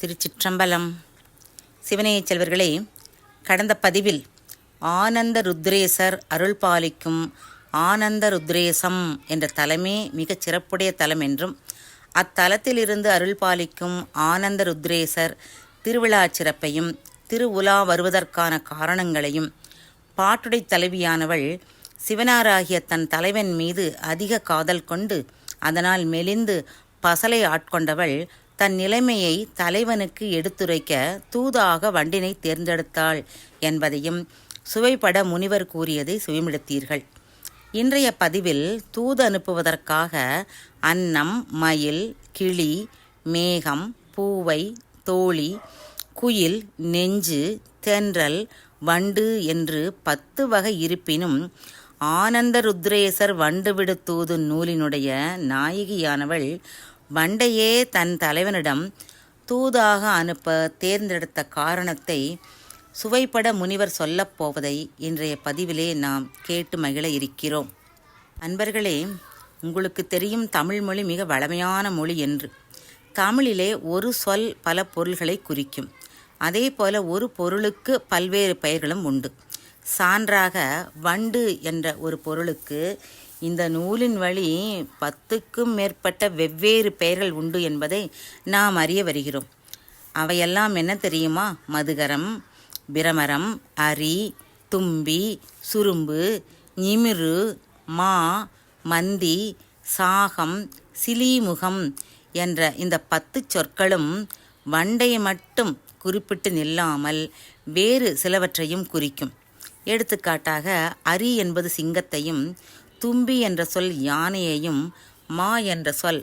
திருச்சிற்றம்பலம். சிவனையச் செல்வர்களே கடந்த பதிவில் ஆனந்த ருத்ரேசர் அருள் பாலிக்கும் ஆனந்த ருத்ரேசம் என்ற தலமே மிகச் சிறப்புடைய தலம் என்றும் அத்தலத்திலிருந்து அருள் பாலிக்கும் ஆனந்த ருத்ரேசர் திருவிழா சிறப்பையும் திருவுலா வருவதற்கான காரணங்களையும் பாட்டுடை தலைவியானவள் சிவனாராகிய தன் தலைவன் மீது அதிக காதல் கொண்டு அதனால் மெலிந்து பசலை ஆட்கொண்டவள் தன் நிலைமையை தலைவனுக்கு எடுத்துரைக்க தூதாக வண்டினை தேர்ந்தெடுத்தாள் என்பதையும் சுவைப்பட முனிவர் கூறியதை சுயமிடுத்தீர்கள் இன்றைய பதிவில் தூது அனுப்புவதற்காக அன்னம் மயில் கிளி மேகம் பூவை தோழி குயில் நெஞ்சு தென்றல் வண்டு என்று பத்து வகை இருப்பினும் ஆனந்த ருத்ரேசர் வண்டு விடுத்தூது நூலினுடைய நாயகியானவள் வண்டையே தன் தலைவனிடம் தூதாக அனுப்ப தேர்ந்தெடுத்த காரணத்தை சுவைப்பட முனிவர் சொல்லப் போவதை இன்றைய பதிவிலே நாம் கேட்டு மகிழ இருக்கிறோம். அன்பர்களே உங்களுக்கு தெரியும் தமிழ் மொழி மிக வளமையான மொழி என்று. தமிழிலே ஒரு சொல் பல பொருள்களை குறிக்கும். அதே போல ஒரு பொருளுக்கு பல்வேறு பெயர்களும் உண்டு. சான்றாக வண்டு என்ற ஒரு பொருளுக்கு இந்த நூலின் வழி பத்துக்கும் மேற்பட்ட வெவ்வேறு பெயர்கள் உண்டு என்பதை நாம் அறிய வருகிறோம். அவையெல்லாம் என்ன தெரியுமா? மதுகரம் பிரமரம் அரி தும்பி சுரும்பு நிமிரு மா மந்தி சாகம் சிலீமுகம் என்ற இந்த பத்து சொற்களும் வண்டையை மட்டும் குறிப்பிட்டு நில்லாமல் வேறு சிலவற்றையும் குறிக்கும். எடுத்துக்காட்டாக அரி என்பது சிங்கத்தையும் தும்பி என்ற சொல் யானையையும் மா என்ற சொல்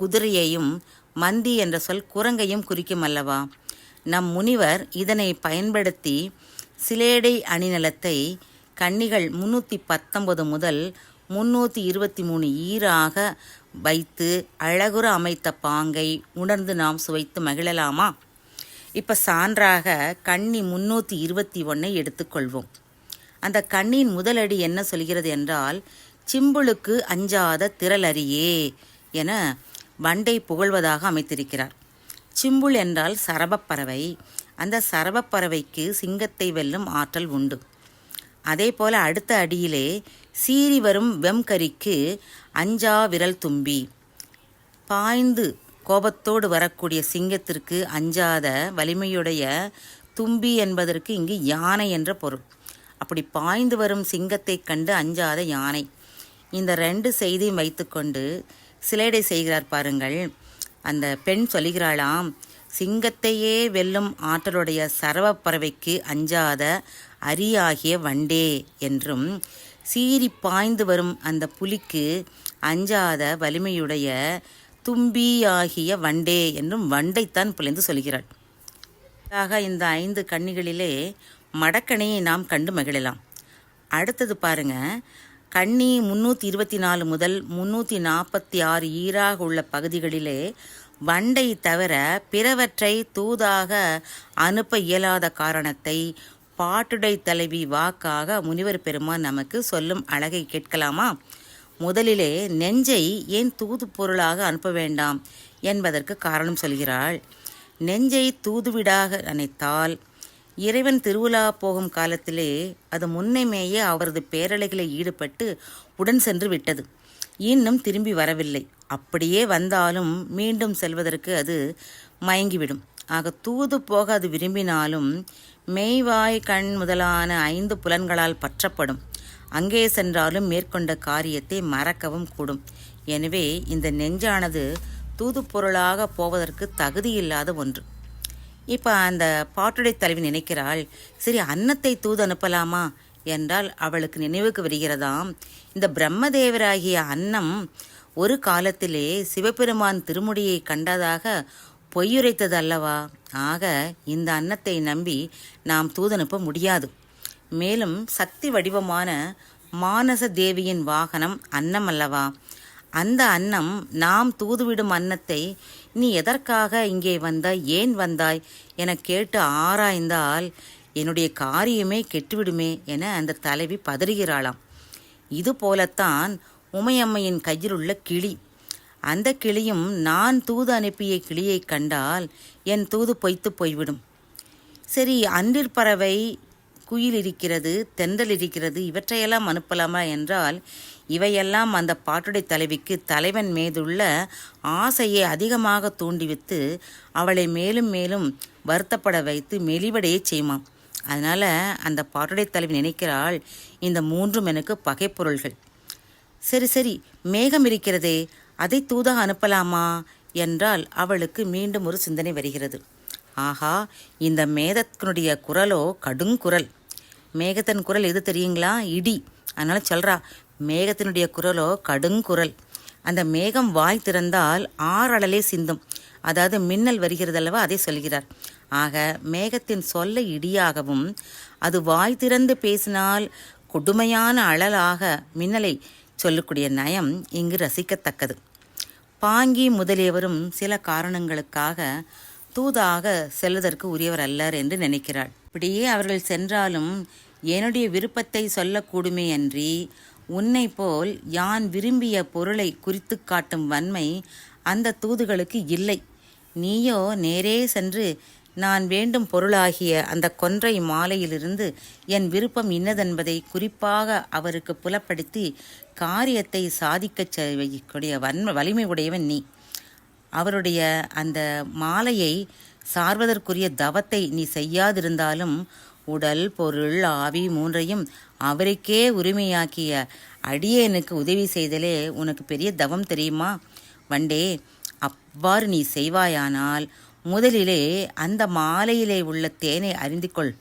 குதிரையையும் மந்தி என்ற சொல் குரங்கையும் குறிக்கும் அல்லவா? நம் முனிவர் இதனை பயன்படுத்தி சிலேடை அணிநலத்தை கன்னிகள் முன்னூற்றி பத்தொன்பது முதல் முன்னூற்றி இருபத்தி மூணு ஈராக வைத்து அழகுற அமைத்த பாங்கை உணர்ந்து நாம் சுவைத்து மகிழலாமா? இப்போ சான்றாக கன்னி முன்னூற்றி இருபத்தி ஒன்றை எடுத்துக்கொள்வோம். அந்த கண்ணின் முதலடி என்ன சொல்கிறது என்றால் சிம்புளுக்கு அஞ்சாத திரளறியே என வண்டை புகழ்வதாக அமைத்திருக்கிறார். சிம்புள் என்றால் சரபப்பறவை அந்த சரபப்பறவைக்கு சிங்கத்தை வெல்லும் ஆற்றல் உண்டு. அதே போல அடுத்த அடியிலே சீறி வரும் வெம்கரிக்கு அஞ்சா விரல் தும்பி. பாய்ந்து கோபத்தோடு வரக்கூடிய சிங்கத்திற்கு அஞ்சாத வலிமையுடைய தும்பி என்பதற்கு இங்கு யானை என்ற பொருள். அப்படி பாய்ந்து வரும் சிங்கத்தைக் கண்டு அஞ்சாத யானை. இந்த ரெண்டு செய்தியும் வைத்துக்கொண்டு சிலேடை செய்கிறார் பாருங்கள். அந்த பெண் சொல்லுகிறாளாம் சிங்கத்தையே வெல்லும் ஆற்றலுடைய சரவ பறவைக்கு அஞ்சாத அரியாகிய வண்டே என்றும் சீறி பாய்ந்து வரும் அந்த புலிக்கு அஞ்சாத வலிமையுடைய தும்பியாகிய வண்டே என்றும் வண்டைத்தான் புலைந்து சொல்கிறாள். ஆக இந்த ஐந்து கன்னிகளிலே மடக்கணையை நாம் கண்டு மகிழலாம். அடுத்தது பாருங்க. கன்னி முன்னூற்றி இருபத்தி நாலு முதல் முன்னூற்றி நாற்பத்தி ஆறு ஈராக உள்ள பகுதிகளிலே வண்டை தவிர பிறவற்றை தூதாக அனுப்ப இயலாத காரணத்தை பாட்டுடை தலைவி வாக்காக முனிவர் பெருமான் நமக்கு சொல்லும் அழகை கேட்கலாமா? முதலிலே நெஞ்சை ஏன் தூது பொருளாக அனுப்ப வேண்டாம் என்பதற்கு காரணம் சொல்கிறாள். நெஞ்சை தூதுவிடாக நினைத்தால் இறைவன் திருவிழா போகும் காலத்திலே அது முன்னைமேயே அவரது பேரலைகளில் ஈடுபட்டு உடன் சென்று விட்டது. இன்னும் திரும்பி வரவில்லை. அப்படியே வந்தாலும் மீண்டும் செல்வதற்கு அது மயங்கிவிடும். ஆக தூது போக அது விரும்பினாலும் மெய்வாய் கண் முதலான ஐந்து புலன்களால் பற்றப்படும். அங்கே சென்றாலும் மேற்கொண்ட காரியத்தை மறக்கவும் கூடும். எனவே இந்த நெஞ்சானது தூது பொருளாக போவதற்கு தகுதியில்லாத ஒன்று. இப்போ அந்த பாட்டுடை தலைவி நினைக்கிறாள் சரி அன்னத்தை தூது அனுப்பலாமா? என்றால் அவளுக்கு நினைவுக்கு வருகிறதாம். இந்த பிரம்மதேவராகிய அன்னம் ஒரு காலத்திலே சிவபெருமான் திருமுடியை கண்டதாக பொய்யுரைத்தது அல்லவா? ஆக இந்த அன்னத்தை நம்பி நாம் தூதனுப்ப முடியாது. மேலும் சக்தி வடிவமான மானச தேவியின் வாகனம் அன்னம் அல்லவா அந்த அன்னம் நாம் தூதுவிடும் அன்னத்தை நீ எதற்காக இங்கே வந்தாய்? ஏன் வந்தாய்? என கேட்டு ஆராய்ந்தால் என்னுடைய காரியமே கெட்டுவிடுமே என அந்த தலைவி பதறுகிறாளாம். இது போலத்தான் உமையம்மையின் கையில் உள்ள கிளி. அந்த கிளியும் நான் தூது அனுப்பிய கிளியை கண்டால் என் தூது பொய்த்து போய்விடும். சரி அன்றிற் பறவை குயில் இருக்கிறது தென்றல் இருக்கிறது இவற்றையெல்லாம் அனுப்பலாமா என்றால் இவையெல்லாம் அந்த பாட்டுடை தலைவிக்கு தலைவன் மீதுள்ள ஆசையை அதிகமாக தூண்டிவித்து அவளை மேலும் மேலும் வருத்தப்பட வைத்து மெலிவடையே செய்யுமாம். அதனால் அந்த பாட்டுடை தலைவி நினைக்கிறாள் இந்த மூன்றும் எனக்கு பகைப்பொருள்கள். சரி சரி மேகம் இருக்கிறதே அதை தூதாக அனுப்பலாமா? என்றால் அவளுக்கு மீண்டும் ஒரு சிந்தனை வருகிறது. ஆஹா இந்த மேகத்தினுடைய குரலோ கடுங்குரல் மேகத்தின் குரல் எது தெரியுங்களா? இடி. அதனால் சொல்கிறா மேகத்தினுடைய குரலோ கடுங்குரல் அந்த மேகம் வாய் திறந்தால் ஆறளலே சிந்தும். அதாவது மின்னல் வருகிறது அல்லவா அதை சொல்கிறார். ஆக மேகத்தின் சொல்ல இடியாகவும் அது வாய் திறந்து பேசினால் கொடுமையான அழலாக மின்னலை சொல்லக்கூடிய நயம் இங்கு ரசிக்கத்தக்கது. பாங்கி முதலியவரும் சில காரணங்களுக்காக தூதாக செல்வதற்கு உரியவர் அல்லர் என்று நினைக்கிறாள். இப்படியே அவர்கள் சென்றாலும் என்னுடைய விருப்பத்தை சொல்லக்கூடுமே அன்றி உன்னை போல் யான் விரும்பிய பொருளை குறித்து காட்டும் வன்மை அந்த தூதுகளுக்கு இல்லை. நீயோ நேரே சென்று நான் வேண்டும் பொருளாகிய அந்த கொன்றை மாலையிலிருந்து என் விருப்பம் இன்னதென்பதை குறிப்பாக அவருக்கு புலப்படுத்தி காரியத்தை சாதிக்கச் செய்யக்கூடிய வன்ம வலிமை உடையவன் நீ. அவருடைய அந்த மாலையை சார்வதற்குரிய தவத்தை நீ செய்யாதிருந்தாலும் உடல் பொருள் ஆவி மூன்றையும் அவருக்கே உரிமையாக்கிய அடியேனுக்கு உதவி செய்தலே உனக்கு பெரிய தவம் தெரியுமா? வண்டே அவ்வாறு நீ செய்வாயானால் முதலிலே அந்த மாலையிலே உள்ள தேனை அறிந்து கொள்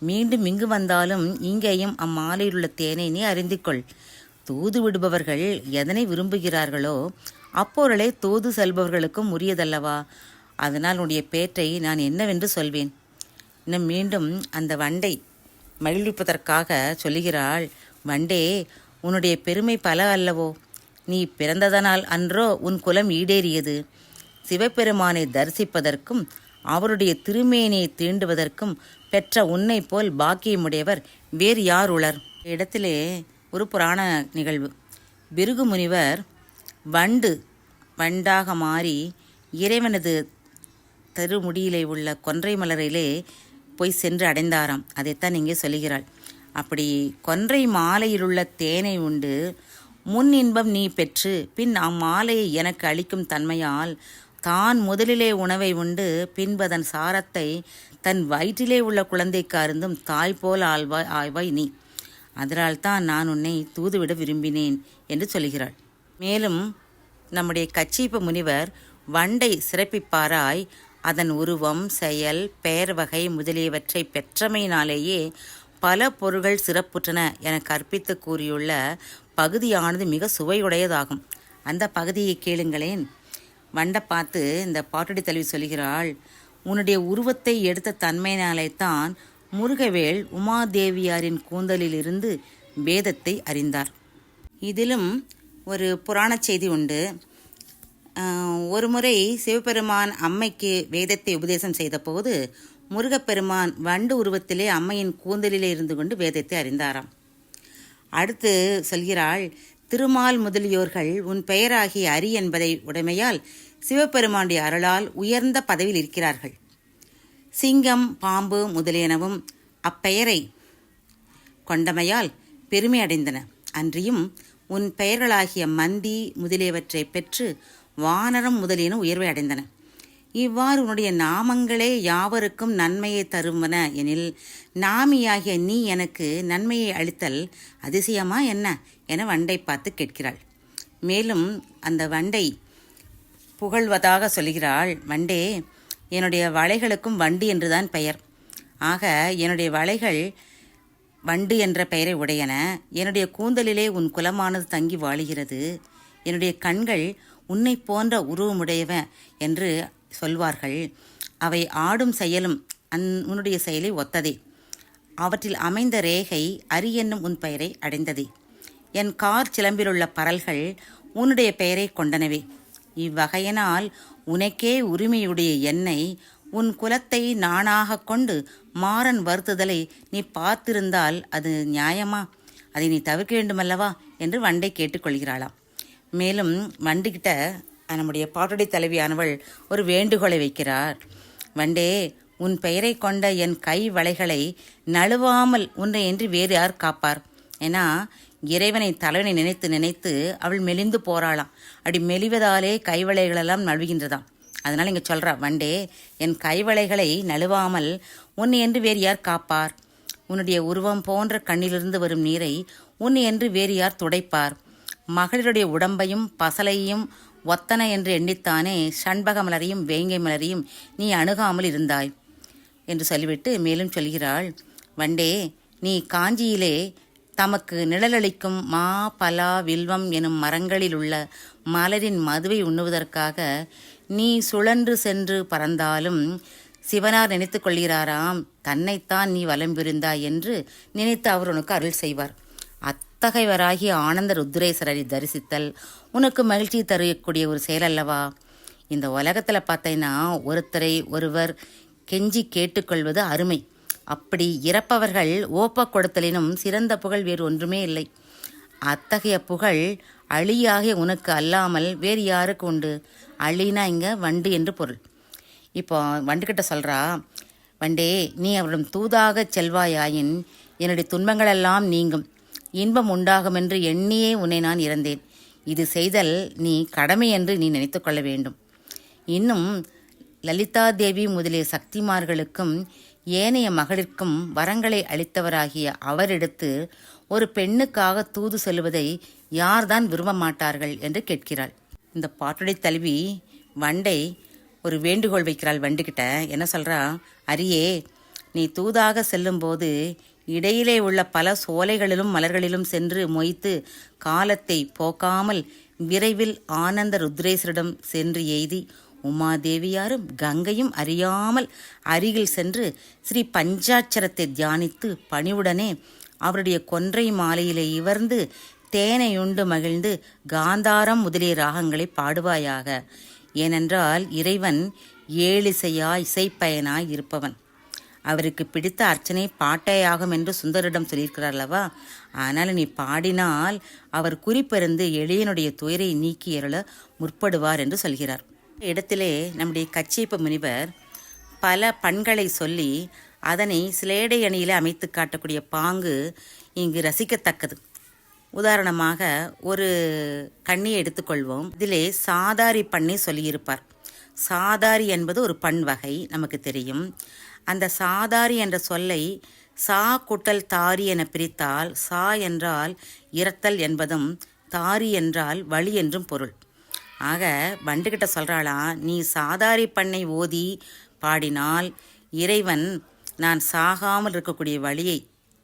மீண்டும் இங்கு வந்தாலும் இங்கேயும் அம்மாலையில் உள்ள தேனை நீ அறிந்து கொள் தூது விடுபவர்கள் எதனை விரும்புகிறார்களோ அப்பொருளை தூது செல்பவர்களுக்கும் உரியதல்லவா? அதனால் உன்னுடைய பேற்றை நான் என்னவென்று சொல்வேன். இன்னும் மீண்டும் அந்த வண்டை மகிழ்விப்பதற்காக சொல்லுகிறாள் வண்டே உன்னுடைய பெருமை பல அல்லவோ? நீ பிறந்ததனால் அன்றோ உன் குலம் ஈடேறியது. சிவபெருமானை தரிசிப்பதற்கும் அவருடைய திருமேனியை தீண்டுவதற்கும் பெற்ற உன்னை போல் பாக்கியமுடையவர் வேறு யார் உளர்? இடத்திலே ஒரு புராண நிகழ்வு. பிருகு முனிவர் வண்டு வண்டாக மாறி இறைவனது திருமுடியிலே உள்ள கொன்றை மலரிலே போய் சென்று அடைந்தாராம். அதைத்தான் இங்கே சொல்லுகிறாள். அப்படி கொன்றை மாலையிலுள்ள தேனை உண்டு. முன் இன்பம் நீ பெற்று பின் அம்மாலையை எனக்கு அளிக்கும் தன்மையால் தான் முதலிலே உணவை உண்டு பின்பதன் சாரத்தை தன் வயிற்றிலே உள்ள குழந்தைக்கு அருந்தும் தாய் போல் ஆழ்வாய் ஆய்வாய் நீ. அதனால்தான் நான் உன்னை தூதுவிட விரும்பினேன் என்று சொல்கிறாள் மேலும் நம்முடைய கச்சீப்ப முனிவர் வண்டை சிறப்பிப்பாராய் அதன் உருவம் செயல் பெயர் வகை முதலியவற்றை பெற்றமையினாலேயே பல பொருள்கள் சிறப்புற்றன என கற்பித்து கூறியுள்ள பகுதியானது மிக சுவையுடையதாகும். அந்த பகுதியை கேளுங்களேன். வண்டை பார்த்து இந்த பாட்டுடி தழுவி சொல்கிறாள் உன்னுடைய உருவத்தை எடுத்த தன்மையினாலே தான் முருகவேல் உமாதேவியாரின் கூந்தலிலிருந்து வேதத்தை அறிந்தார். இதிலும் ஒரு புராணச் செய்தி உண்டு. ஒரு ஒருமுறை சிவபெருமான் அம்மைக்கு வேதத்தை உபதேசம் செய்தபோது முருகப்பெருமான் வண்டு உருவத்திலே அம்மையின் கூந்தலிலே இருந்து கொண்டு வேதத்தை அறிந்தாராம். அடுத்து சொல்கிறாள் திருமால் முதலியோர்கள் உன் பெயராகிய அரி என்பதை உடைமையால் சிவபெருமானுடைய அருளால் உயர்ந்த பதவியில் இருக்கிறார்கள். சிங்கம் பாம்பு முதலியனவும் அப்பெயரை கொண்டமையால் பெருமை அடைந்தன. அன்றியும் உன் பெயர்களாகிய மந்தி முதலியவற்றை பெற்று வானரம் முதலியன உயர்வை அடைந்தன. இவ்வாறு உன்னுடைய நாமங்களே யாவருக்கும் நன்மையை தருவன எனில் நாமியாகிய நீ எனக்கு நன்மையை அளித்தல் அதிசயமா என்ன என வண்டை பார்த்து கேட்கிறாள். மேலும் அந்த வண்டை புகழ்வதாக சொல்கிறாள் வண்டே என்னுடைய வளைகளுக்கும் வண்டு என்றுதான் பெயர். ஆக என்னுடைய வளைகள் வண்டு என்ற பெயரை உடையன. என்னுடைய கூந்தலிலே உன் குலமானது தங்கி வாழுகிறது. என்னுடைய கண்கள் உன்னை போன்ற உருவமுடையவ என்று சொல்வார்கள். அவை ஆடும் செயலும் அந் உன்னுடைய செயலை ஒத்ததே. அவற்றில் அமைந்த ரேகை அரி என்னும் உன் பெயரை அடைந்ததே. என் கார் சிலம்பிலுள்ள பரல்கள் உன்னுடைய பெயரை கொண்டனவே. இவ்வகையினால் உனக்கே உரிமையுடைய என்னை உன் குலத்தை நானாக கொண்டு மாறன் வருத்துதலை நீ பார்த்திருந்தால் அது நியாயமா? அதை நீ தவிர்க்க வேண்டுமல்லவா? என்று வண்டை கேட்டுக்கொள்கிறாளாம் மேலும் வண்டுகிட்ட நம்முடைய பாட்டுடை தலைவியானவள் ஒரு வேண்டுகோளை வைக்கிறார். வண்டே உன் பெயரை கொண்ட என் கை வளைகளை நழுவாமல் உன்னை என்று வேறு யார் காப்பார்? ஏன்னா இறைவனை தலைவனை நினைத்து நினைத்து அவள் மெலிந்து போறாளாம். அப்படி மெலிவதாலே கைவளைகளெல்லாம் நழுவுகின்றதாம். அதனால் இங்கே சொல்கிறா வண்டே என் கைவளைகளை நழுவாமல் உன்னை என்று வேறு யார் காப்பார்? உன்னுடைய உருவம் போன்ற கண்ணிலிருந்து வரும் நீரை உன்னை என்று வேறு யார் துடைப்பார்? மகளிருடைய உடம்பையும் பசலையும் ஒத்தன என்று எண்ணித்தானே சண்பக மலரையும் வேங்கை மலரையும் நீ அணுகாமல் இருந்தாய்? என்று சொல்லிவிட்டு மேலும் சொல்கிறாள் வண்டே நீ காஞ்சியிலே தமக்கு நிழலளிக்கும் மா பலா வில்வம் எனும் மரங்களில் உள்ள மலரின் மதுவை உண்ணுவதற்காக நீ சுழன்று சென்று பறந்தாலும் சிவனார் நினைத்து கொள்கிறாராம் தன்னைத்தான் நீ வலம் பிரிந்தாய் என்று நினைத்து அவர் உனக்கு அருள் செய்வார். அத்தகையவராகிய ஆனந்த ருத்ரேஸ்வரரை தரிசித்தல் உனக்கு மகிழ்ச்சி தரக்கூடிய ஒரு செயல் அல்லவா இந்த உலகத்தில் பார்த்தீங்கன்னா ஒருத்தரை ஒருவர் கெஞ்சி கேட்டுக்கொள்வது அருமை. அப்படி இறப்பவர்கள் ஓப்ப கொடுத்தலினும் சிறந்த புகழ் வேறு ஒன்றுமே இல்லை. அத்தகைய புகழ் அழியாகிய உனக்கு அல்லாமல் வேறு யாருக்கு உண்டு? அழினா இங்கே வண்டு என்று பொருள். இப்போ வண்டுக்கிட்ட சொல்கிறா வண்டே நீ அவரிடம் தூதாக செல்வாயாயின் என்னுடைய துன்பங்களெல்லாம் நீங்கும். இன்பம் உண்டாகும் என்று எண்ணியே உன்னை நான் இறந்தேன். இது செய்தல் நீ கடமை என்று நீ நினைத்து கொள்ள வேண்டும். இன்னும் லலிதா தேவி முதலிய சக்திமார்களுக்கும் ஏனைய மகளிர்க்கும் வரங்களை அளித்தவராகிய அவரிடத்து ஒரு பெண்ணுக்காக தூது செல்வதை யார்தான் விரும்ப மாட்டார்கள் என்று கேட்கிறாள். இந்த பாட்டுடை தழுவி வண்டை ஒரு வேண்டுகோள் வைக்கிறாள் வண்டுகிட்ட. என்ன சொல்கிறா அரியே நீ தூதாக செல்லும்போது இடையிலே உள்ள பல சோலைகளிலும் மலர்களிலும் சென்று மொய்த்து காலத்தை போக்காமல் விரைவில் ஆனந்த ருத்ரேசரிடம் சென்று எய்தி உமாதேவியாரும் கங்கையும் அறியாமல் அருகில் சென்று ஸ்ரீ பஞ்சாட்சரத்தை தியானித்து பணிவுடனே அவருடைய கொன்றை மாலையிலே இவர்ந்து தேனையுண்டு மகிழ்ந்து காந்தாரம் முதலிய ராகங்களை பாடுவாயாக. ஏனென்றால் இறைவன் ஏழிசையா இசைப்பயனாய் இருப்பவன். அவருக்கு பிடித்த அர்ச்சனை பாட்டையாகும் என்று சுந்தரிடம் சொல்லியிருக்கிறார் அல்லவா ஆனால் நீ பாடினால் அவர் குறிப்பிருந்து எளியனுடைய துயரை நீக்கி எறல முற்படுவார் என்று சொல்கிறார். இடத்திலே நம்முடைய கச்சியப்ப முனிவர் பல பண்களை சொல்லி அதனை சிலேடை அணியில் அமைத்து காட்டக்கூடிய பாங்கு இங்கு ரசிக்கத்தக்கது. உதாரணமாக ஒரு கண்ணியை எடுத்துக்கொள்வோம். இதிலே சாதாரி பண்ணை சொல்லியிருப்பார். சாதாரி என்பது ஒரு பண் வகை நமக்கு தெரியும். அந்த சாதாரி என்ற சொல்லை சா குட்டல் தாரி என பிரித்தால் சா என்றால் இரத்தல் என்பதும் தாரி என்றால் வழி என்றும் பொருள். ஆக வண்டுகிட்ட சொல்கிறாளாம் நீ சாதாரி பண்ணை ஓதி பாடினால் இறைவன் நான் சாகாமல் இருக்கக்கூடிய வழியை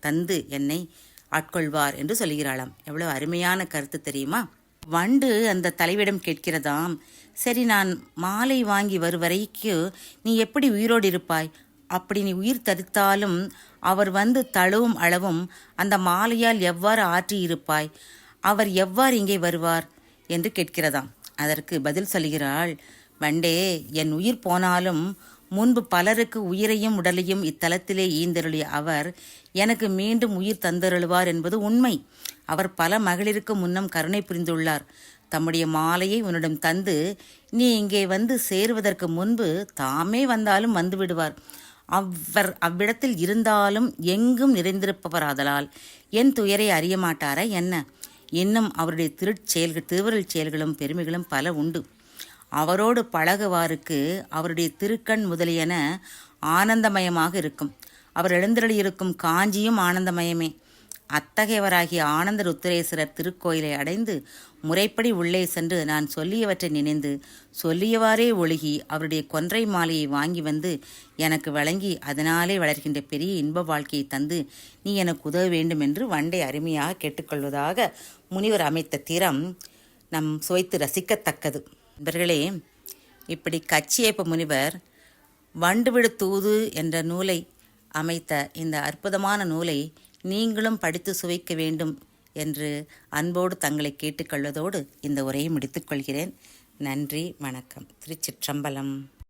தந்து என்னை ஆட்கொள்வார் என்று சொல்கிறாளாம் எவ்வளோ அருமையான கருத்து தெரியுமா? வண்டு அந்த தலைவிடம் கேட்கிறதாம் சரி நான் மாலை வாங்கி வரும் வரைக்கும் நீ எப்படி உயிரோடு இருப்பாய்? அப்படி நீ உயிர் தரித்தாலும் அவர் வந்து தழுவும் அளவும் அந்த மாலையால் எவ்வாறு ஆற்றியிருப்பாய்? அவர் எவ்வாறு இங்கே வருவார்? என்று கேட்கிறதாம். அதற்கு பதில் சொல்கிறாள் வண்டே என் உயிர் போனாலும் முன்பு பலருக்கு உயிரையும் உடலையும் இத்தலத்திலே ஈந்தருளிய அவர் எனக்கு மீண்டும் உயிர் தந்தருளுவார் என்பது உண்மை. அவர் பல மகளிருக்கு முன்னம் கருணை புரிந்துள்ளார். தம்முடைய மாலையை உன்னிடம் தந்து நீ இங்கே வந்து சேருவதற்கு முன்பு தாமே வந்தாலும் வந்து விடுவார் அவர் அவ்விடத்தில் இருந்தாலும் எங்கும் நிறைந்திருப்பவராதலால் என் துயரை அறிய மாட்டாரா என்ன? இன்னும் அவருடைய திருச்செயல்கள் திருவருள் செயல்களும் பெருமைகளும் பல உண்டு. அவரோடு பழகுவாருக்கு அவருடைய திருக்கண் முதலியன ஆனந்தமயமாக இருக்கும். அவர் எழுந்தருளியிருக்கும் காஞ்சியும் ஆனந்தமயமே. அத்தகையவராகிய ஆனந்த ருத்ரேஸ்வரர் திருக்கோயிலை அடைந்து முறைப்படி உள்ளே சென்று நான் சொல்லியவற்றை நினைந்து சொல்லியவாறே ஒழுகி அவருடைய கொன்றை மாலையை வாங்கி வந்து எனக்கு வழங்கி அதனாலே வளர்கின்ற பெரிய இன்ப வாழ்க்கையை தந்து நீ எனக்கு உதவ வேண்டும் என்று வண்டை அருமையாக கேட்டுக்கொள்வதாக முனிவர் அமைத்த திறம் நம் சுவைத்து ரசிக்கத்தக்கது. இவர்களே இப்படி கச்சியப்ப முனிவர் வண்டுவிடு தூது என்ற நூலை அமைத்த இந்த அற்புதமான நூலை நீங்களும் படித்து சுவைக்க வேண்டும் என்று அன்போடு தங்களை கேட்டுக்கொள்வதோடு இந்த உரையை முடித்துக்கொள்கிறேன் நன்றி வணக்கம். திருச்சிற்றம்பலம்.